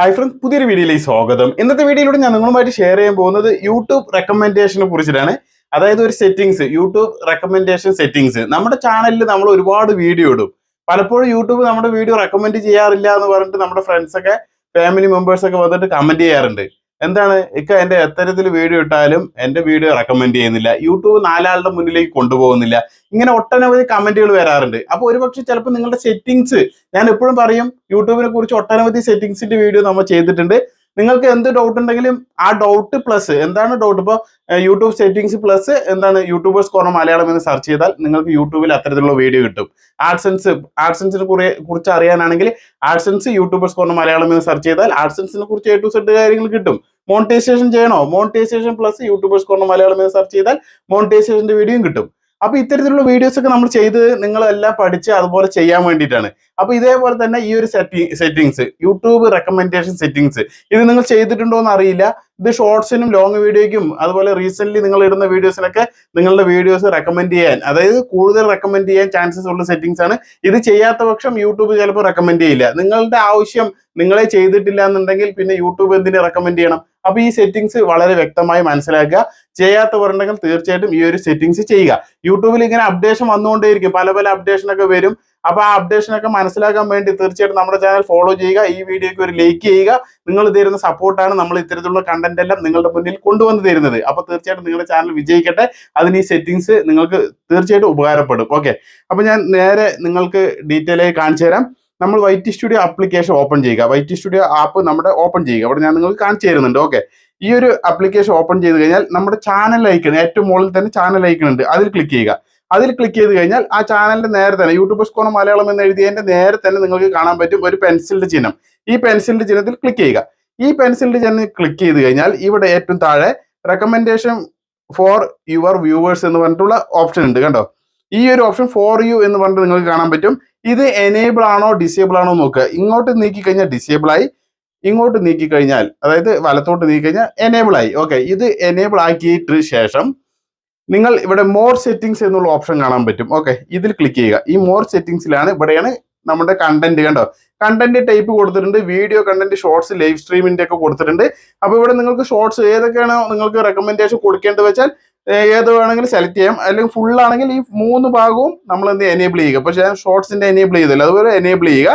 Hi friends പുതിയൊരു വീഡിയോയിലേക്ക് സ്വാഗതം. ഇന്നത്തെ വീഡിയോയിലൂടെ ഞാൻ നിങ്ങളുമായിട്ട് ഷെയർ ചെയ്യാൻ പോകുന്നത് യൂട്യൂബ് റെക്കമെൻഡേഷനെ കുറിച്ചിട്ടാണ്. അതായത് ഒരു സെറ്റിങ്സ് യൂട്യൂബ് റെക്കമെൻഡേഷൻ സെറ്റിങ്സ് നമ്മുടെ ചാനലിൽ നമ്മൾ ഒരുപാട് വീഡിയോ ഇടും. പലപ്പോഴും യൂട്യൂബ് നമ്മുടെ വീഡിയോ റെക്കമെൻഡ് ചെയ്യാറില്ല എന്ന് പറഞ്ഞിട്ട് നമ്മുടെ ഫ്രണ്ട്സൊക്കെ ഫാമിലി മെമ്പേഴ്സൊക്കെ വന്നിട്ട് കമന്റ് ചെയ്യാറുണ്ട്. എന്താണ്? ഇക്ക എന്റെ എത്തരത്തിൽ വീഡിയോ ഇട്ടാലും എന്റെ വീഡിയോ റെക്കമെൻഡ് ചെയ്യുന്നില്ല. യൂട്യൂബ് നാലാളുടെ മുന്നിലേക്ക് കൊണ്ടുപോകുന്നില്ല. ഇങ്ങനെ ഒട്ടനവധി കമന്റുകൾ വരാറുണ്ട്. അപ്പൊ ഒരുപക്ഷെ ചിലപ്പോൾ നിങ്ങളുടെ സെറ്റിങ്സ് ഞാൻ എപ്പോഴും പറയും യൂട്യൂബിനെ കുറിച്ച് ഒട്ടനവധി സെറ്റിങ്സിന്റെ വീഡിയോ നമ്മൾ ചെയ്തിട്ടുണ്ട്. നിങ്ങൾക്ക് എന്ത് ഡൗട്ട് ഉണ്ടെങ്കിലും ആ ഡൗട്ട് പ്ലസ് എന്താണ് ഡൗട്ട് ഇപ്പോൾ യൂട്യൂബ് സെറ്റിംഗ്സ് പ്ലസ് എന്താണ് യൂട്യൂബേഴ്സ് കോർണർ മലയാളം എന്ന് സെർച്ച് ചെയ്താൽ നിങ്ങൾക്ക് യൂട്യൂബിൽ അത്തരത്തിലുള്ള വീഡിയോ കിട്ടും. ആഡ്സെൻസ് ആഡ്സെൻസിനെ കുറെ കുറിച്ച് അറിയാനാണെങ്കിൽ ആഡ്സെൻസ് യൂട്യൂബേഴ്സ് കോർണർ മലയാളം എന്ന് സെർച്ച് ചെയ്താൽ ആഡ്സെൻസിനെ കുറിച്ച് ടു സെഡ് കാര്യങ്ങൾ കിട്ടും. മോണിറ്റൈസേഷൻ ചെയ്യണോ? Monetization plus YouTubers corner Malayalam എന്ന് സെർച്ച് ചെയ്താൽ മോണിറ്റൈസേഷന്റെ വീഡിയോയും കിട്ടും. അപ്പൊ ഇത്തരത്തിലുള്ള വീഡിയോസ് ഒക്കെ നമ്മൾ ചെയ്ത് നിങ്ങളെല്ലാം പഠിച്ച് അതുപോലെ ചെയ്യാൻ വേണ്ടിയിട്ടാണ്. അപ്പൊ ഇതേപോലെ തന്നെ ഈ ഒരു setting settings YouTube recommendation settings ഇത് നിങ്ങൾ ചെയ്തിട്ടുണ്ടോ എന്ന് അറിയില്ല. ഇത് ഷോർട്സിനും ലോങ് വീഡിയോയ്ക്കും അതുപോലെ റീസെന്റ് നിങ്ങൾ ഇടുന്ന വീഡിയോസിനൊക്കെ നിങ്ങളുടെ വീഡിയോസ് റെക്കമെൻഡ് ചെയ്യാൻ. അതായത് കൂടുതൽ റെക്കമെൻഡ് ചെയ്യാൻ ചാൻസസ് ഉള്ള സെറ്റിംഗ്സ് ആണ്. ഇത് ചെയ്യാത്ത പക്ഷം യൂട്യൂബ് ചിലപ്പോൾ റെക്കമെൻഡ് ചെയ്യില്ല. നിങ്ങളുടെ ആവശ്യം നിങ്ങളെ ചെയ്തിട്ടില്ല എന്നുണ്ടെങ്കിൽ പിന്നെ യൂട്യൂബ് എന്തിനെ റെക്കമെൻഡ് ചെയ്യണം? അപ്പൊ ഈ സെറ്റിംഗ്സ് വളരെ വ്യക്തമായി മനസ്സിലാക്കുക. ചെയ്യാത്തവരുണ്ടെങ്കിൽ തീർച്ചയായിട്ടും ഈ ഒരു സെറ്റിംഗ്സ് ചെയ്യുക. യൂട്യൂബിൽ ഇങ്ങനെ അപ്ഡേഷൻ വന്നുകൊണ്ടേയിരിക്കും. പല പല അപ്ഡേഷൻ ഒക്കെ വരും. അപ്പൊ ആ അപ്ഡേഷൻ ഒക്കെ മനസ്സിലാക്കാൻ വേണ്ടി തീർച്ചയായിട്ടും നമ്മുടെ ചാനൽ ഫോളോ ചെയ്യുക. ഈ വീഡിയോക്ക് ഒരു ലൈക്ക് ചെയ്യുക. നിങ്ങൾ തരുന്ന സപ്പോർട്ടാണ് നമ്മൾ ഇത്തരത്തിലുള്ള കണ്ടന്റ് എല്ലാം നിങ്ങളുടെ മുന്നിൽ കൊണ്ടുവന്ന് തരുന്നത്. അപ്പൊ തീർച്ചയായിട്ടും നിങ്ങളുടെ ചാനൽ വിജയിക്കട്ടെ. അതിന് ഈ സെറ്റിംഗ്സ് നിങ്ങൾക്ക് തീർച്ചയായിട്ടും ഉപകാരപ്പെടും. ഓക്കെ അപ്പൊ ഞാൻ നേരെ നിങ്ങൾക്ക് ഡീറ്റെയിൽ ആയി കാണിച്ചു തരാം. നമ്മൾ വൈറ്റ് സ്റ്റുഡിയോ ആപ്ലിക്കേഷൻ ഓപ്പൺ ചെയ്യുക. വൈറ്റ് സ്റ്റുഡിയോ ആപ്പ് നമ്മുടെ ഓപ്പൺ ചെയ്യുക. അവിടെ ഞാൻ നിങ്ങൾക്ക് കാണിച്ചു തരുന്നുണ്ട്. ഓക്കെ ഈ ഒരു ആപ്ലിക്കേഷൻ ഓപ്പൺ ചെയ്ത് കഴിഞ്ഞാൽ നമ്മുടെ ചാനൽ ഐക്കൺ ഏറ്റവും മുകളിൽ തന്നെ ചാനൽ ഐക്കൺ ഉണ്ട്. അതിൽ ക്ലിക്ക് ചെയ്യുക. അതിൽ ക്ലിക്ക് ചെയ്ത് കഴിഞ്ഞാൽ ആ ചാനലിന്റെ നേരെ തന്നെ യൂട്യൂബ് സ്കോർ മലയാളം എന്ന് എഴുതിയതിന്റെ നേരെ തന്നെ നിങ്ങൾക്ക് കാണാൻ പറ്റും ഒരു പെൻസിലിന്റെ ചിഹ്നം. ഈ പെൻസിലിന്റെ ചിഹ്നത്തിൽ ക്ലിക്ക് ചെയ്യുക. ഈ പെൻസിലിന്റെ ചിഹ്നം ക്ലിക്ക് ചെയ്ത് കഴിഞ്ഞാൽ ഇവിടെ ഏറ്റവും താഴെ റെക്കമെൻഡേഷൻ ഫോർ യുവർ വ്യൂവേഴ്സ് എന്ന് പറഞ്ഞിട്ടുള്ള ഓപ്ഷൻ ഉണ്ട് കണ്ടോ? ഈ ഒരു ഓപ്ഷൻ ഫോർ യു എന്ന് പറഞ്ഞിട്ട് നിങ്ങൾക്ക് കാണാൻ പറ്റും. ഇത് എനേബിൾ ആണോ ഡിസേബിൾ ആണോ നോക്കുക. ഇങ്ങോട്ട് നീക്കി കഴിഞ്ഞാൽ ഡിസേബിൾ ആയി. ഇങ്ങോട്ട് നീക്കി കഴിഞ്ഞാൽ അതായത് വലത്തോട്ട് നീക്കി കഴിഞ്ഞാൽ എനേബിൾ ആയി. ഓക്കെ ഇത് എനേബിൾ ആക്കിയിട്ട് ശേഷം നിങ്ങൾ ഇവിടെ മോർ സെറ്റിങ്സ് എന്നുള്ള ഓപ്ഷൻ കാണാൻ പറ്റും. ഓക്കെ ഇതിൽ ക്ലിക്ക് ചെയ്യുക. ഈ മോർ സെറ്റിംഗ്സിലാണ് ഇവിടെയാണ് നമ്മുടെ കണ്ടന്റ് കണ്ടോ? കണ്ടന്റ് ടൈപ്പ് കൊടുത്തിട്ടുണ്ട് വീഡിയോ കണ്ടന്റ് ഷോർട്സ് ലൈവ് സ്ട്രീമിന്റെ ഒക്കെ കൊടുത്തിട്ടുണ്ട്. അപ്പൊ ഇവിടെ നിങ്ങൾക്ക് ഷോർട്സ് ഏതൊക്കെയാണോ നിങ്ങൾക്ക് റെക്കമെൻഡേഷൻ കൊടുക്കേണ്ടത് വെച്ചാൽ ഏത് വേണമെങ്കിലും സെലക്ട് ചെയ്യാം. അല്ലെങ്കിൽ ഫുൾ ആണെങ്കിൽ ഈ മൂന്ന് ഭാഗവും നമ്മൾ എന്ത് എനേബിൾ ചെയ്യുക. പക്ഷേ ഷോർട്സിന്റെ എനേബിൾ ചെയ്തില്ല. അതുപോലെ എനേബിൾ ചെയ്യുക.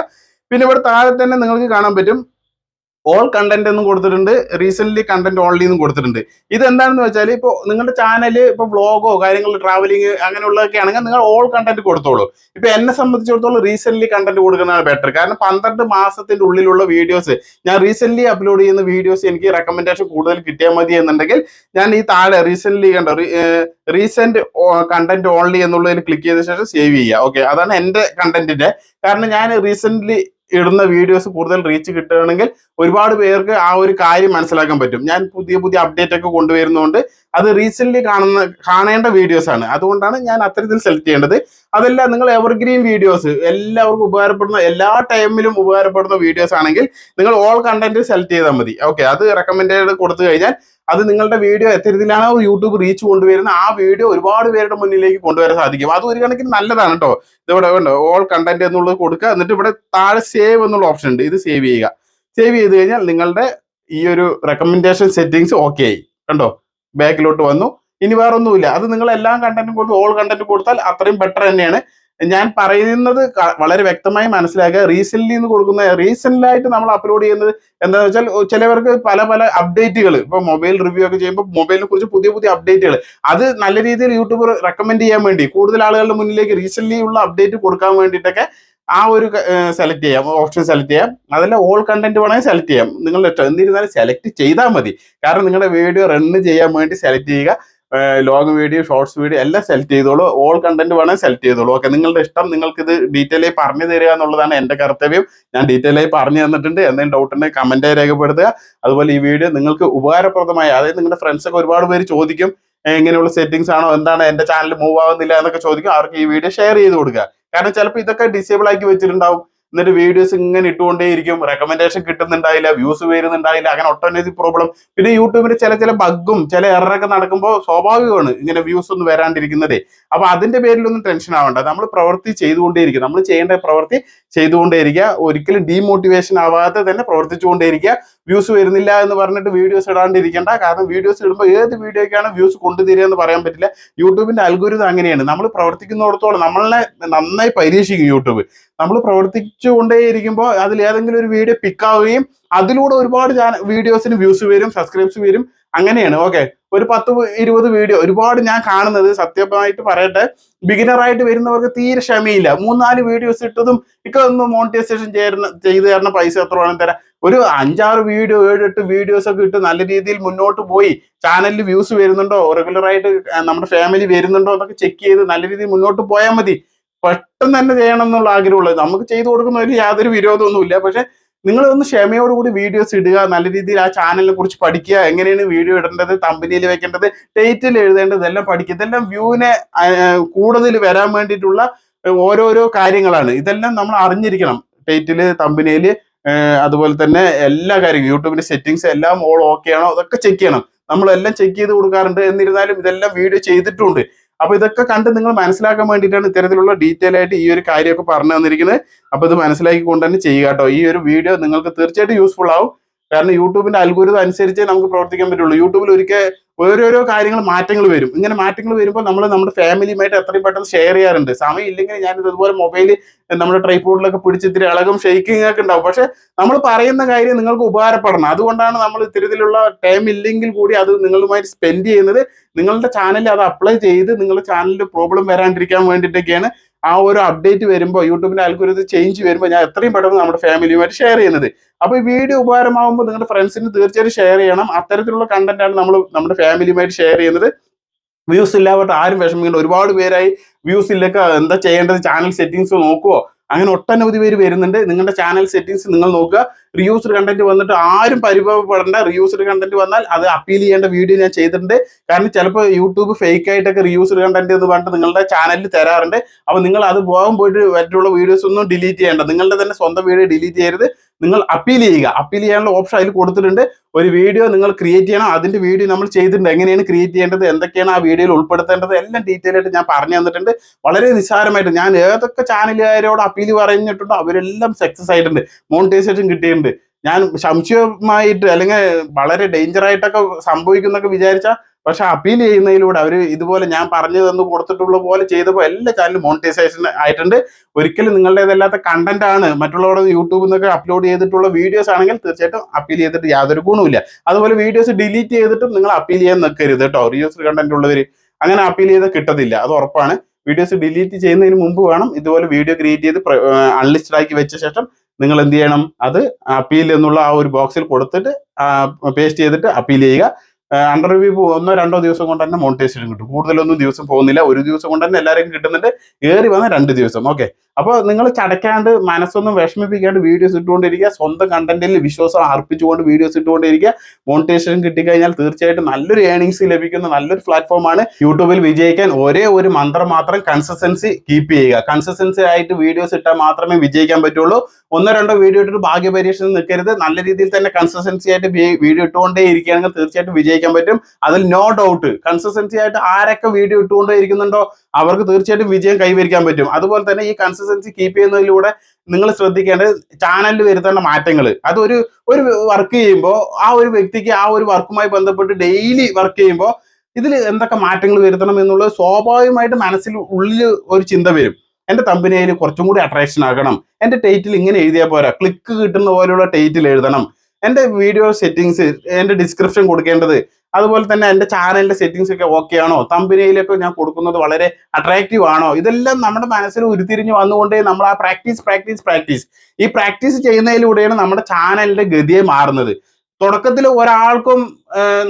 പിന്നെ ഇവിടെ താഴെ തന്നെ നിങ്ങൾക്ക് കാണാൻ പറ്റും. ഓൾ കണ്ടന്റ് എന്നും കൊടുത്തിട്ടുണ്ട്. റീസെന്റ് കണ്ടന്റ് ഓൺലി എന്നും കൊടുത്തിട്ടുണ്ട്. ഇത് എന്താണെന്ന് വെച്ചാൽ ഇപ്പോൾ നിങ്ങളുടെ ചാനൽ ഇപ്പോൾ വ്ളോഗോ കാര്യങ്ങൾ ട്രാവലിംഗ് അങ്ങനെയുള്ളതൊക്കെ ആണെങ്കിൽ നിങ്ങൾ ഓൾ കണ്ടന്റ് കൊടുത്തോളൂ. ഇപ്പൊ എന്നെ സംബന്ധിച്ചിടത്തോളം റീസെന്റ് കണ്ടന്റ് കൊടുക്കുന്നതാണ് ബെറ്റർ കാരണം പന്ത്രണ്ട് മാസത്തിന്റെ ഉള്ളിലുള്ള വീഡിയോസ് ഞാൻ റീസെന്റ് അപ്ലോഡ് ചെയ്യുന്ന വീഡിയോസ് എനിക്ക് റെക്കമെൻഡേഷൻ കൂടുതൽ കിട്ടിയാൽ മതി എന്നുണ്ടെങ്കിൽ ഞാൻ ഈ താഴെ റീസെന്റ് കണ്ടോ റീസെന്റ് കണ്ടന്റ് ഓൺലി എന്നുള്ളതിൽ ക്ലിക്ക് ചെയ്ത ശേഷം സേവ് ചെയ്യുക. ഓക്കെ അതാണ് എന്റെ കണ്ടന്റിന്റെ കാരണം ഞാൻ റീസെന്റ് ഇടുന്ന വീഡിയോസ് കൂടുതൽ റീച്ച് കിട്ടുകയാണെങ്കിൽ ഒരുപാട് പേർക്ക് ആ ഒരു കാര്യം മനസ്സിലാക്കാൻ പറ്റും. ഞാൻ പുതിയ പുതിയ അപ്ഡേറ്റ് ഒക്കെ കൊണ്ടുവരുന്നതുകൊണ്ട് അത് റീസെന്റ് കാണുന്ന കാണേണ്ട വീഡിയോസ് ആണ്. അതുകൊണ്ടാണ് ഞാൻ അത്തരത്തിൽ സെലക്ട് ചെയ്യേണ്ടത്. അതല്ല നിങ്ങൾ എവർഗ്രീൻ വീഡിയോസ് എല്ലാവർക്കും ഉപകാരപ്പെടുന്ന എല്ലാ ടൈമിലും ഉപകാരപ്പെടുന്ന വീഡിയോസ് ആണെങ്കിൽ നിങ്ങൾ ഓൾ കണ്ടന്റ് സെലക്ട് ചെയ്താൽ മതി. ഓക്കെ അത് റെക്കമെൻഡ് കൊടുത്തു കഴിഞ്ഞാൽ അത് നിങ്ങളുടെ വീഡിയോ എത്തരത്തിലാണ് യൂട്യൂബ് റീച്ച് കൊണ്ടുവരുന്ന ആ വീഡിയോ ഒരുപാട് പേരുടെ മുന്നിലേക്ക് കൊണ്ടുവരാൻ സാധിക്കും. അത് ഒരു കണക്കിന് നല്ലതാണ് കേട്ടോ. ഇതിവിടെ ഓൾ കണ്ടന്റ് എന്നുള്ളത് കൊടുക്കുക. എന്നിട്ട് ഇവിടെ താഴെ സേവ് എന്നുള്ള ഓപ്ഷൻ ഉണ്ട്. ഇത് സേവ് ചെയ്യുക. സേവ് ചെയ്ത് കഴിഞ്ഞാൽ നിങ്ങളുടെ ഈ ഒരു റെക്കമെൻഡേഷൻ സെറ്റിങ്സ് ഓക്കെ ആയി. കണ്ടോ? ബാക്കിലോട്ട് വന്നു. ഇനി വേറെ ഒന്നുമില്ല അത് നിങ്ങൾ എല്ലാ കണ്ടന്റും കൊടുത്ത് ഓൾ കണ്ടന്റ് കൊടുത്താൽ അത്രയും ബെറ്റർ തന്നെയാണ്. ഞാൻ പറയുന്നത് വളരെ വ്യക്തമായി മനസ്സിലാക്കുക. റീസെന്റ് നിന്ന് കൊടുക്കുന്ന റീസെന്റ് ആയിട്ട് നമ്മൾ അപ്ലോഡ് ചെയ്യുന്നത് എന്താണെന്ന് വെച്ചാൽ ചിലവർക്ക് പല പല അപ്ഡേറ്റുകൾ ഇപ്പൊ മൊബൈൽ റിവ്യൂ ഒക്കെ ചെയ്യുമ്പോൾ മൊബൈലിനെ കുറിച്ച് പുതിയ പുതിയ അപ്ഡേറ്റുകൾ അത് നല്ല രീതിയിൽ യൂട്യൂബർ റെക്കമെൻഡ് ചെയ്യാൻ വേണ്ടി കൂടുതൽ ആളുകളുടെ മുന്നിലേക്ക് റീസെന്റ് ഉള്ള അപ്ഡേറ്റ് കൊടുക്കാൻ വേണ്ടിയിട്ടൊക്കെ ആ ഒരു സെലക്ട് ചെയ്യാം ഓപ്ഷൻ സെലക്ട് ചെയ്യാം. അതല്ല ഓൾ കണ്ടന്റ് വേണമെങ്കിൽ സെലക്ട് ചെയ്യാം. നിങ്ങൾ ഇഷ്ടം. എന്നിരുന്നാലും സെലക്ട് ചെയ്താൽ മതി. കാരണം നിങ്ങളുടെ വീഡിയോ റൺ ചെയ്യാൻ വേണ്ടി സെലക്ട് ചെയ്യുക. ലോങ് വീഡിയോ ഷോർട്സ് വീഡിയോ എല്ലാം സെലക്ട് ചെയ്തോളൂ. ഓൾ കണ്ടന്റ് വേണമെങ്കിൽ സെലക്ട് ചെയ്തോളൂ. ഓക്കെ നിങ്ങളുടെ ഇഷ്ടം നിങ്ങൾക്ക് ഇത് ഡീറ്റെയിൽ ആയി പറഞ്ഞു തരിക എന്നുള്ളതാണ് എന്റെ കർത്തവ്യം. ഞാൻ ഡീറ്റെയിൽ ആയി പറഞ്ഞു തന്നിട്ടുണ്ട്. എന്തെങ്കിലും ഡൗട്ട് ഉണ്ടെങ്കിൽ കമന്റ് രേഖപ്പെടുത്തുക. അതുപോലെ ഈ വീഡിയോ നിങ്ങൾക്ക് ഉപകാരപ്രദമായ അതായത് നിങ്ങളുടെ ഫ്രണ്ട്സ് ഒക്കെ ഒരുപാട് പേര് ചോദിക്കും എങ്ങനെയുള്ള സെറ്റിംഗ്സ് ആണോ? എന്താണ്? എന്റെ ചാനൽ മൂവ് ആവുന്നില്ല എന്നൊക്കെ ചോദിക്കും. അവർക്ക് ഈ വീഡിയോ ഷെയർ ചെയ്ത് കൊടുക്കുക. കാരണം ചിലപ്പോൾ ഇതൊക്കെ ഡിസേബിൾ ആക്കി വെച്ചിട്ടുണ്ടാവും. എന്നിട്ട് വീഡിയോസ് ഇങ്ങനെ ഇട്ടുകൊണ്ടേയിരിക്കും. റെക്കമെൻഡേഷൻ കിട്ടുന്നുണ്ടായില്ല വ്യൂസ് വരുന്നുണ്ടായില്ല അങ്ങനെ ഒട്ടനവധി പ്രോബ്ലം പിന്നെ യൂട്യൂബിൽ ചില ചില ബഗ്ഗും ചില എററൊക്കെ നടക്കുമ്പോൾ സ്വാഭാവികമാണ് ഇങ്ങനെ വ്യൂസ് ഒന്നും വരാണ്ടിരിക്കുന്നതേ. അപ്പൊ അതിന്റെ പേരിലൊന്നും ടെൻഷൻ ആവണ്ട. നമ്മൾ പ്രവൃത്തി ചെയ്തുകൊണ്ടേയിരിക്കും നമ്മൾ ചെയ്യേണ്ട പ്രവൃത്തി ചെയ്തുകൊണ്ടേയിരിക്കുക. ഒരിക്കലും ഡീമോട്ടിവേഷൻ ആവാതെ തന്നെ പ്രവർത്തിച്ചുകൊണ്ടേയിരിക്കുക. വ്യൂസ് വരുന്നില്ല എന്ന് പറഞ്ഞിട്ട് വീഡിയോസ് ഇടാണ്ടിരിക്കേണ്ട. കാരണം വീഡിയോസ് ഇടുമ്പോൾ ഏത് വീഡിയോക്കാണ് വ്യൂസ് കൊണ്ടുതരിക എന്ന് പറയാൻ പറ്റില്ല. യൂട്യൂബിന്റെ അൽഗുരുത് അങ്ങനെയാണ്. നമ്മൾ പ്രവർത്തിക്കുന്നിടത്തോളം നമ്മളെ നന്നായി പരീക്ഷിക്കും യൂട്യൂബ് നമ്മൾ പ്രവർത്തിച്ചുകൊണ്ടേയിരിക്കുമ്പോൾ അതിൽ ഏതെങ്കിലും ഒരു വീഡിയോ പിക്കാവുകയും അതിലൂടെ ഒരുപാട് വീഡിയോസിന് വ്യൂസ് വരും സബ്സ്ക്രൈബ്സ് വരും. അങ്ങനെയാണ്. ഓക്കെ ഒരു പത്ത് ഇരുപത് വീഡിയോ ഒരുപാട് ഞാൻ കാണുന്നത്. സത്യമായിട്ട് പറയട്ടെ. ബിഗിനറായിട്ട് വരുന്നവർക്ക് തീരെ ക്ഷമയില്ല. മൂന്നാൽ വീഡിയോസ് ഇട്ടതും ഇക്ക ഒന്ന് മോണിറ്റൈസേഷൻ ചെയ്യുന്ന ചെയ്ത് തരുന്ന പൈസ എത്ര വേണം തരാം. ഒരു അഞ്ചാറ് വീഡിയോ ഏഴെട്ട് വീഡിയോസ് ഒക്കെ ഇട്ട് നല്ല രീതിയിൽ മുന്നോട്ട് പോയി. ചാനലിൽ വ്യൂസ് വരുന്നുണ്ടോ? റെഗുലറായിട്ട് നമ്മുടെ ഫാമിലി വരുന്നുണ്ടോ എന്നൊക്കെ ചെക്ക് ചെയ്ത് നല്ല രീതിയിൽ മുന്നോട്ട് പോയാൽ മതി. പെട്ടെന്ന് തന്നെ ചെയ്യണം എന്നുള്ള ആഗ്രഹമുള്ളത്. നമുക്ക് ചെയ്തു കൊടുക്കുന്നതിൽ യാതൊരു വിരോധമൊന്നുമില്ല. പക്ഷെ നിങ്ങൾ ഒന്ന് ക്ഷമയോടുകൂടി വീഡിയോസ് ഇടുക നല്ല രീതിയിൽ ആ ചാനലിനെ കുറിച്ച് പഠിക്കുക എങ്ങനെയാണ് വീഡിയോ ഇടേണ്ടത് തമ്പനിയിൽ വെക്കേണ്ടത് ടൈറ്റിൽ എഴുതേണ്ടത് എല്ലാം പഠിക്കുക. ഇതെല്ലാം വ്യൂവിനെ കൂടുതൽ വരാൻ വേണ്ടിയിട്ടുള്ള ഓരോരോ കാര്യങ്ങളാണ്. ഇതെല്ലാം നമ്മൾ അറിഞ്ഞിരിക്കണം. ടൈറ്റിൽ തമ്പനിയിൽ അതുപോലെ തന്നെ എല്ലാ കാര്യങ്ങളും യൂട്യൂബിന്റെ സെറ്റിങ്സ് എല്ലാം ഓൾ ഓക്കെ ആണോ? അതൊക്കെ ചെക്ക് ചെയ്യണം. നമ്മളെല്ലാം ചെക്ക് ചെയ്ത് കൊടുക്കാറുണ്ട്. എന്നിരുന്നാലും ഇതെല്ലാം വീഡിയോ ചെയ്തിട്ടുണ്ട്. അപ്പൊ ഇതൊക്കെ കണ്ട് നിങ്ങൾ മനസ്സിലാക്കാൻ വേണ്ടിയിട്ടാണ് ഇത്തരത്തിലുള്ള ഡീറ്റെയിൽ ആയിട്ട് ഈ ഒരു കാര്യമൊക്കെ പറഞ്ഞു തന്നിരിക്കുന്നത്. അപ്പൊ ഇത് മനസ്സിലാക്കി കൊണ്ട് തന്നെ ചെയ്യുക കേട്ടോ. ഈ ഒരു വീഡിയോ നിങ്ങൾക്ക് തീർച്ചയായിട്ടും യൂസ്ഫുൾ ആവും. കാരണം യൂട്യൂബിന്റെ അൽഗുരുതം അനുസരിച്ചേ നമുക്ക് പ്രവർത്തിക്കാൻ പറ്റുള്ളൂ. യൂട്യൂബിൽ ഒരിക്കൽ ഓരോരോ കാര്യങ്ങൾ മാറ്റങ്ങൾ വരും. ഇങ്ങനെ മാറ്റങ്ങൾ വരുമ്പോൾ നമ്മൾ നമ്മുടെ ഫാമിലിയുമായിട്ട് എത്രയും പെട്ടെന്ന് ഷെയർ ചെയ്യാറുണ്ട്. സമയം ഇല്ലെങ്കിൽ ഞാൻ ഇതുപോലെ മൊബൈൽ നമ്മുടെ ട്രൈപ്പോർഡിലൊക്കെ പിടിച്ച് ഇത്തിരി ഇളകും ഷെയ്ക്കിംഗ് ഒക്കെ ഉണ്ടാവും. പക്ഷെ നമ്മൾ പറയുന്ന കാര്യം നിങ്ങൾക്ക് ഉപകാരപ്പെടണം. അതുകൊണ്ടാണ് നമ്മൾ ഇത്തരത്തിലുള്ള ടൈം ഇല്ലെങ്കിൽ കൂടി അത് നിങ്ങളുമായി സ്പെൻഡ് ചെയ്യുന്നത്. നിങ്ങളുടെ ചാനലിൽ അത് അപ്ലൈ ചെയ്ത് നിങ്ങളുടെ ചാനലിൽ പ്രോബ്ലം വരാണ്ടിരിക്കാൻ വേണ്ടിയിട്ടൊക്കെയാണ് ആ ഒരു അപ്ഡേറ്റ് വരുമ്പോൾ യൂട്യൂബിന്റെ ആൽഗോരിതം ചേഞ്ച് വരുമ്പോൾ ഞാൻ എത്രയും പെട്ടെന്ന് നമ്മുടെ ഫാമിലിയുമായിട്ട് ഷെയർ ചെയ്യുന്നത്. അപ്പോൾ ഈ വീഡിയോ ഉപകാരമാകുമ്പോൾ നിങ്ങളുടെ ഫ്രണ്ട്സിന് തീർച്ചയായും ഷെയർ ചെയ്യണം. അത്തരത്തിലുള്ള കണ്ടന്റ് ആണ് നമ്മൾ നമ്മുടെ ഫാമിലിയുമായിട്ട് ഷെയർ ചെയ്യുന്നത്. വ്യൂസ് ഇല്ലാത്ത ആരും വിഷമിക്കേണ്ട. ഒരുപാട് പേരായി വ്യൂസ് ഇല്ലൊക്കെ എന്താ ചെയ്യേണ്ടത്? ചാനൽ സെറ്റിങ്സ് നോക്കുവോ? അങ്ങനെ ഒട്ടനവധി പേര് വരുന്നുണ്ട്. നിങ്ങളുടെ ചാനൽ സെറ്റിങ്സ് നിങ്ങൾ നോക്കുക. റിയൂസ്ഡ് കണ്ടന്റ് വന്നിട്ട് ആരും പരിഭവപ്പെടേണ്ട. റിയൂസ്ഡ് കണ്ടന്റ് വന്നാൽ അത് അപ്പീൽ ചെയ്യേണ്ട വീഡിയോ ഞാൻ ചെയ്തിട്ടുണ്ട്. കാരണം ചിലപ്പോൾ യൂട്യൂബ് ഫേക്ക് ആയിട്ടൊക്കെ റിയൂസ്ഡ് കണ്ടന്റ് എന്ന് പറഞ്ഞിട്ട് നിങ്ങളുടെ ചാനലിൽ തരാറുണ്ട്. അപ്പോൾ നിങ്ങൾ അത് പോകാൻ പോയിട്ട് മറ്റുള്ള വീഡിയോസ് ഒന്നും ഡിലീറ്റ് ചെയ്യേണ്ട. നിങ്ങളുടെ തന്നെ സ്വന്തം വീഡിയോ ഡിലീറ്റ് ചെയ്യരുത്. നിങ്ങൾ അപ്പീൽ ചെയ്യുക. അപ്പീൽ ചെയ്യാനുള്ള ഓപ്ഷൻ അതിൽ കൊടുത്തിട്ടുണ്ട്. ഒരു വീഡിയോ നിങ്ങൾ ക്രിയേറ്റ് ചെയ്യണം. അതിന്റെ വീഡിയോ നമ്മൾ ചെയ്തിട്ടുണ്ട്. എങ്ങനെയാണ് ക്രിയേറ്റ് ചെയ്യേണ്ടത്? എന്തൊക്കെയാണ് ആ വീഡിയോയിൽ ഉൾപ്പെടുത്തേണ്ടത്? എല്ലാം ഡീറ്റെയിൽ ആയിട്ട് ഞാൻ പറഞ്ഞു തന്നിട്ടുണ്ട്. വളരെ നിസ്സാരമായിട്ട് ഞാൻ ഏതൊക്കെ ചാനലുകാരോട് അപ്പീൽ പറഞ്ഞിട്ടുണ്ടോ അവരെല്ലാം സക്സസ് ആയിട്ടുണ്ട്. മോണിറ്റൈസേഷൻ കിട്ടിയിട്ടുണ്ട്. ഞാൻ സംശയമായിട്ട് അല്ലെങ്കിൽ വളരെ ഡേഞ്ചർ ആയിട്ടൊക്കെ സംഭവിക്കുന്നൊക്കെ വിചാരിച്ചാൽ പക്ഷെ അപ്പീൽ ചെയ്യുന്നതിലൂടെ അവർ ഇതുപോലെ ഞാൻ പറഞ്ഞു തന്നു കൊടുത്തിട്ടുള്ള പോലെ ചെയ്തപ്പോൾ എല്ലാ ചാനലും മോണിറ്റൈസേഷൻ ആയിട്ടുണ്ട്. ഒരിക്കലും നിങ്ങളുടേതല്ലാത്ത കണ്ടന്റ് ആണ്. മറ്റുള്ളവരുടെ യൂട്യൂബിൽ നിന്നൊക്കെ അപ്ലോഡ് ചെയ്തിട്ടുള്ള വീഡിയോസ് ആണെങ്കിൽ തീർച്ചയായിട്ടും അപ്പീൽ ചെയ്തിട്ട് യാതൊരു ഗുണവുമില്ല. അതുപോലെ വീഡിയോസ് ഡിലീറ്റ് ചെയ്തിട്ടും നിങ്ങൾ അപ്പീൽ ചെയ്യാൻ നിൽക്കരുത് കേട്ടോ. റിയൂസ് കണ്ടന്റ് ഉള്ളവർ അങ്ങനെ അപ്പീൽ ചെയ്ത് കിട്ടത്തില്ല. അത് ഉറപ്പാണ്. വീഡിയോസ് ഡിലീറ്റ് ചെയ്യുന്നതിന് മുമ്പ് വേണം ഇതുപോലെ വീഡിയോ ക്രിയേറ്റ് ചെയ്ത് അൺലിസ്റ്റഡ് ആക്കി വെച്ച ശേഷം നിങ്ങൾ എന്ത് ചെയ്യണം? അത് അപ്പീൽ എന്നുള്ള ആ ഒരു ബോക്സിൽ കൊടുത്തിട്ട് പേസ്റ്റ് ചെയ്തിട്ട് അപ്പീൽ ചെയ്യുക. അണ്ടർ റിവ്യൂ ഒന്നോ രണ്ടോ ദിവസം കൊണ്ട് തന്നെ മോണിറ്റൈസേഷൻ കിട്ടും. കൂടുതലൊന്നും ദിവസം പോകുന്നില്ല. ഒരു ദിവസം കൊണ്ട് തന്നെ എല്ലാവർക്കും കിട്ടുന്നുണ്ട്. ഏറി വന്ന രണ്ട് ദിവസം. ഓക്കെ അപ്പോൾ നിങ്ങൾ ചടക്കാണ്ട് മനസ്സൊന്നും വിഷമിപ്പിക്കാണ്ട് വീഡിയോസ് ഇട്ടുകൊണ്ടിരിക്കുക. സ്വന്തം കണ്ടന്റിൽ വിശ്വാസം അർപ്പിച്ചുകൊണ്ട് വീഡിയോസ് ഇട്ടുകൊണ്ടിരിക്കുക. മോണിറ്റേഷൻ കിട്ടിക്കഴിഞ്ഞാൽ തീർച്ചയായിട്ടും നല്ലൊരു ഏണിങ്സ് ലഭിക്കുന്ന നല്ലൊരു പ്ലാറ്റ്ഫോമാണ് യൂട്യൂബിൽ വിജയിക്കാൻ ഒരേ ഒരു മന്ത്രം മാത്രം കൺസിസ്റ്റൻസി കീപ്പ് ചെയ്യുക. കൺസിസ്റ്റൻസി ആയിട്ട് വീഡിയോസ് ഇട്ടാൽ മാത്രമേ വിജയിക്കാൻ പറ്റുള്ളൂ. ഒന്നോ രണ്ടോ വീഡിയോ ഇട്ടിട്ട് ഭാഗ്യപരീക്ഷണം നിൽക്കരുത്. നല്ല രീതിയിൽ തന്നെ കൺസിസ്റ്റൻസി ആയിട്ട് വീഡിയോ ഇട്ടുകൊണ്ടേ ഇരിക്കുകയാണെങ്കിൽ തീർച്ചയായിട്ടും വിജയിക്കാൻ പറ്റും. അതിൽ നോ ഡൗട്ട് കൺസിസ്റ്റൻസി ആയിട്ട് ആരൊക്കെ വീഡിയോ ഇട്ടുകൊണ്ടേ ഇരിക്കുന്നുണ്ടോ? അവർക്ക് തീർച്ചയായിട്ടും വിജയം കൈവരിക്കാൻ പറ്റും. അതുപോലെ തന്നെ ഈ കൺസിസ്റ്റൻസി കീപ്പ് ചെയ്യുന്നതിലൂടെ നിങ്ങൾ ശ്രദ്ധിക്കേണ്ട ചാനലിൽ വരുത്തേണ്ട മാറ്റങ്ങൾ. അതൊരു ഒരു വർക്ക് ചെയ്യുമ്പോൾ ആ ഒരു വ്യക്തിക്ക് ആ ഒരു വർക്കുമായി ബന്ധപ്പെട്ട് ഡെയിലി വർക്ക് ചെയ്യുമ്പോൾ ഇതിൽ എന്തൊക്കെ മാറ്റങ്ങൾ വരുത്തണം എന്നുള്ളത് സ്വാഭാവികമായിട്ട് മനസ്സിൽ ഉള്ളിൽ ഒരു ചിന്ത വരും. എന്റെ തമ്പനയിൽ കുറച്ചും കൂടി അട്രാക്ഷൻ ആകണം. എന്റെ ടൈറ്റിൽ ഇങ്ങനെ എഴുതിയാൽ പോരാ. ക്ലിക്ക് കിട്ടുന്ന പോലെയുള്ള ടൈറ്റിൽ എഴുതണം. എന്റെ വീഡിയോ സെറ്റിങ്സ് എന്റെ ഡിസ്ക്രിപ്ഷൻ കൊടുക്കേണ്ടത് അതുപോലെ തന്നെ എന്റെ ചാനലിന്റെ സെറ്റിങ്സ് ഒക്കെ ഓക്കെ ആണോ? തമ്പനിയിലൊക്കെ ഞാൻ കൊടുക്കുന്നത് വളരെ അട്രാക്റ്റീവ് ആണോ? ഇതെല്ലാം നമ്മുടെ മനസ്സിൽ ഉരുത്തിരിഞ്ഞ് വന്നുകൊണ്ടേ നമ്മൾ ആ പ്രാക്ടീസ് പ്രാക്ടീസ് പ്രാക്ടീസ് ഈ പ്രാക്ടീസ് ചെയ്യുന്നതിലൂടെയാണ് നമ്മുടെ ചാനലിന്റെ ഗതിയെ മാറുന്നത്. തുടക്കത്തിൽ ഒരാൾക്കും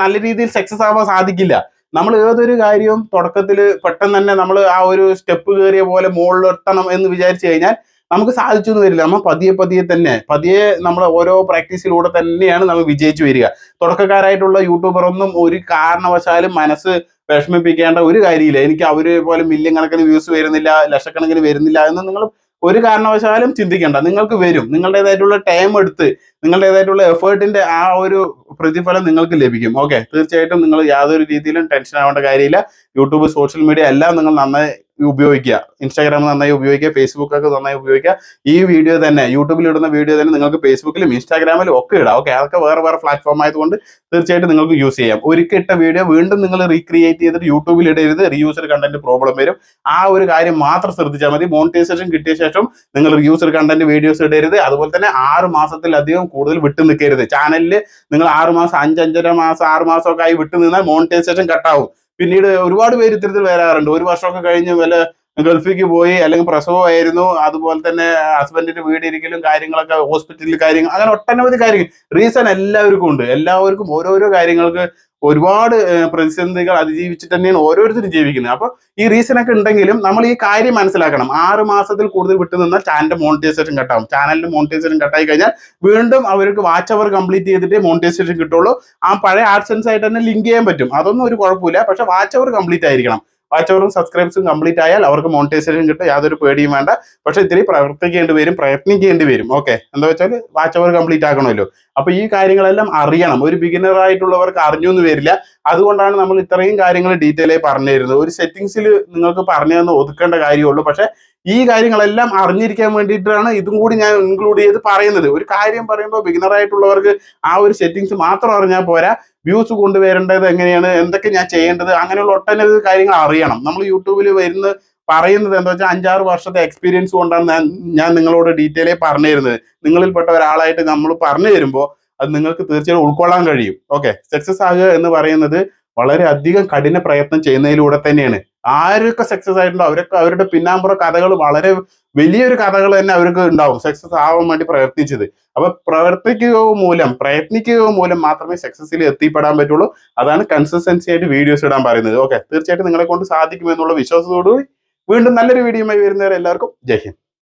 നല്ല രീതിയിൽ സക്സസ് ആവാൻ സാധിക്കില്ല. നമ്മൾ ഏതൊരു കാര്യവും തുടക്കത്തിൽ പെട്ടെന്ന് തന്നെ നമ്മൾ ആ ഒരു സ്റ്റെപ്പ് കയറിയ പോലെ മുകളിലെത്തണം എന്ന് വിചാരിച്ചു കഴിഞ്ഞാൽ നമുക്ക് സാധിച്ചു എന്ന് വരില്ല. നമ്മൾ പതിയെ പതിയെ തന്നെ പതിയെ നമ്മൾ ഓരോ പ്രാക്ടീസിലൂടെ തന്നെയാണ് നമ്മൾ വിജയിച്ചു വരിക. തുടക്കക്കാരായിട്ടുള്ള യൂട്യൂബറൊന്നും ഒരു കാരണവശാലും മനസ്സ് വിഷമിപ്പിക്കേണ്ട ഒരു കാര്യമില്ല. എനിക്ക് അവരെ പോലെ മില്യൺ കണക്കിന് വ്യൂസ് വരുന്നില്ല ലക്ഷക്കണക്കിന് വരുന്നില്ല എന്ന് നിങ്ങൾ ഒരു കാരണവശാലും ചിന്തിക്കേണ്ട. നിങ്ങൾക്ക് വരും. നിങ്ങളുടേതായിട്ടുള്ള ടൈം എടുത്ത് നിങ്ങളുടേതായിട്ടുള്ള എഫേർട്ടിന്റെ ആ ഒരു പ്രതിഫലം നിങ്ങൾക്ക് ലഭിക്കും. ഓക്കെ തീർച്ചയായിട്ടും നിങ്ങൾ യാതൊരു രീതിയിലും ടെൻഷൻ ആവേണ്ട കാര്യമില്ല. യൂട്യൂബ് സോഷ്യൽ മീഡിയ എല്ലാം നിങ്ങൾ നന്നായി ഉപയോഗിക്കുക. ഇൻസ്റ്റാഗ്രാം നന്നായി ഉപയോഗിക്കുക ഫേസ്ബുക്ക് ഒക്കെ നന്നായി ഉപയോഗിക്കുക. ഈ വീഡിയോ തന്നെ യൂട്യൂബിൽ ഇടുന്ന വീഡിയോ തന്നെ നിങ്ങൾക്ക് ഫേസ്ബുക്കിലും ഇൻസ്റ്റാഗ്രാമിലും ഒക്കെ ഇടാം. ഓക്കെ അതൊക്കെ വേറെ വേറെ പ്ലാറ്റ്ഫോം ആയതുകൊണ്ട് തീർച്ചയായിട്ടും നിങ്ങൾക്ക് യൂസ് ചെയ്യാം. ഒരിക്കൽ ഇട്ട വീഡിയോ വീണ്ടും നിങ്ങൾ റീക്രിയേറ്റ് ചെയ്തിട്ട് യൂട്യൂബിൽ ഇടരുത് റീയൂസർ കണ്ടന്റ് പ്രോബ്ലം വരും. ആ ഒരു കാര്യം മാത്രം ശ്രദ്ധിച്ചാൽ മതി. മോണിറ്റൈസേഷൻ കിട്ടിയ ശേഷം നിങ്ങൾ റീയൂസർ കണ്ടന്റ് വീഡിയോസ് ഇടരുത്. അതുപോലെ തന്നെ ആറ് മാസത്തിലധികം കൂടുതൽ വിട്ടു നിൽക്കരുത്. ചാനലിൽ നിങ്ങൾ ആറ് മാസം അഞ്ചഞ്ചര മാസം ആറ് മാസം ഒക്കെ ആയി വിട്ടു നിന്നാൽ മോണിറ്റൈസേഷൻ കട്ടാവും പിന്നീട് ഒരുപാട് പേര് ഇത്തരത്തിൽ വരാറുണ്ട്. ഒരു വർഷമൊക്കെ കഴിഞ്ഞ് വല്ല ഗൾഫിലേക്ക് പോയി അല്ലെങ്കിൽ പ്രസവമായിരുന്നു. അതുപോലെ തന്നെ ഹസ്ബൻഡിന്റെ വീട് ഇരിക്കലും കാര്യങ്ങളൊക്കെ ഹോസ്പിറ്റലിൽ കാര്യങ്ങൾ അങ്ങനെ ഒട്ടനവധി കാര്യങ്ങൾ. റീസൺ എല്ലാവർക്കും ഉണ്ട്. എല്ലാവർക്കും ഓരോരോ കാര്യങ്ങൾക്ക് ഒരുപാട് പ്രതിസന്ധികൾ അതിജീവിച്ചിട്ട് തന്നെയാണ് ഓരോരുത്തരും ജീവിക്കുന്നത്. അപ്പൊ ഈ റീസൺ ഒക്കെ ഉണ്ടെങ്കിലും നമ്മൾ ഈ കാര്യം മനസ്സിലാക്കണം. ആറ് മാസത്തിൽ കൂടുതൽ വിട്ടു നിന്നാൽ ചാനലിന്റെ മോണിറ്റൈസേഷൻ കട്ടാവും ചാനലിന്റെ മോണിറ്റൈസേഷൻ കട്ടായി കഴിഞ്ഞാൽ വീണ്ടും അവർക്ക് വാച്ച് അവർ കംപ്ലീറ്റ് ചെയ്തിട്ടേ മോണിറ്റൈസേഷൻ കിട്ടുള്ളൂ. ആ പഴയ ആഡ്സൻസ് ആയിട്ട് തന്നെ ലിങ്ക് ചെയ്യാൻ പറ്റും. അതൊന്നും ഒരു കുഴപ്പമില്ല. പക്ഷെ വാച്ച് അവർ കംപ്ലീറ്റ് ആയിരിക്കണം. വാച്ച് സബ്സ്ക്രൈബ്സും കംപ്ലീറ്റ് ആയാൽ അവർക്ക് മോണിറ്റൈസേഷൻ കിട്ടും. യാതൊരു പേടിയും വേണ്ട. പക്ഷെ ഇത്തിരി പ്രവർത്തിക്കേണ്ടി വരും പ്രയത്നിക്കേണ്ടി വരും. ഓക്കെ എന്താ വെച്ചാൽ വാച്ച് അവർ കംപ്ലീറ്റ് ആക്കണമല്ലോ. അപ്പോൾ ഈ കാര്യങ്ങളെല്ലാം അറിയണം. ഒരു ബിഗിനർ ആയിട്ടുള്ളവർക്ക് എന്ന് വരില്ല. അതുകൊണ്ടാണ് നമ്മൾ ഇത്രയും കാര്യങ്ങൾ ഡീറ്റെയിൽ ആയി പറഞ്ഞു തരുന്നത് ഒരു സെറ്റിങ്സിൽ നിങ്ങൾക്ക് പറഞ്ഞു തന്നെ ഒതുക്കേണ്ട കാര്യമുള്ളൂ പക്ഷെ ഈ കാര്യങ്ങളെല്ലാം അറിഞ്ഞിരിക്കാൻ വേണ്ടിയിട്ടാണ് ഇതും കൂടി ഞാൻ ഇൻക്ലൂഡ് ചെയ്ത് പറയുന്നത്. ഒരു കാര്യം പറയുമ്പോൾ ബിഗിനർ ആയിട്ടുള്ളവർക്ക് ആ ഒരു സെറ്റിങ്സ് മാത്രം അറിഞ്ഞാൽ പോരാ. വ്യൂസ് കൊണ്ടുവരേണ്ടത് എങ്ങനെയാണ്? എന്തൊക്കെ ഞാൻ ചെയ്യേണ്ടത്? അങ്ങനെയുള്ള ഒട്ടനവധി കാര്യങ്ങൾ അറിയണം. നമ്മൾ യൂട്യൂബിൽ വരുന്ന പറയുന്നത് എന്താ വെച്ചാൽ അഞ്ചാറ് വർഷത്തെ എക്സ്പീരിയൻസ് കൊണ്ടാണ് ഞാൻ ഞാൻ നിങ്ങളോട് ഡീറ്റെയിൽ ആയി പറഞ്ഞു തരുന്നത് നിങ്ങളിൽപ്പെട്ട ഒരാളായിട്ട് നമ്മൾ പറഞ്ഞു തരുമ്പോൾ അത് നിങ്ങൾക്ക് തീർച്ചയായും ഉൾക്കൊള്ളാൻ കഴിയും. ഓക്കെ സക്സസ് ആകുക എന്ന് പറയുന്നത് വളരെ അധികം കഠിന പ്രയത്നം ചെയ്യുന്നതിലൂടെ തന്നെയാണ്. ആരൊക്കെ സക്സസ് ആയിട്ടുണ്ടോ അവരൊക്കെ അവരുടെ പിന്നാമ്പുറ കഥകൾ വളരെ വലിയൊരു കഥകൾ തന്നെ അവർക്ക് ഉണ്ടാവും. സക്സസ് ആവാൻ വേണ്ടി പ്രയത്നിച്ചത് അപ്പൊ പ്രവർത്തിക്കുക മൂലം പ്രയത്നിക്കുക മൂലം മാത്രമേ സക്സസിൽ എത്തിപ്പെടാൻ പറ്റുള്ളൂ. അതാണ് കൺസിസ്റ്റൻസി ആയിട്ട് വീഡിയോസ് ഇടാൻ പറയുന്നത്. ഓക്കെ തീർച്ചയായിട്ടും നിങ്ങളെ കൊണ്ട് സാധിക്കുമെന്നുള്ള വിശ്വാസത്തോടുകൂടി വീണ്ടും നല്ലൊരു വീഡിയോയുമായി വരുന്നവരെ എല്ലാവർക്കും ജയ് ഹിന്ദ്.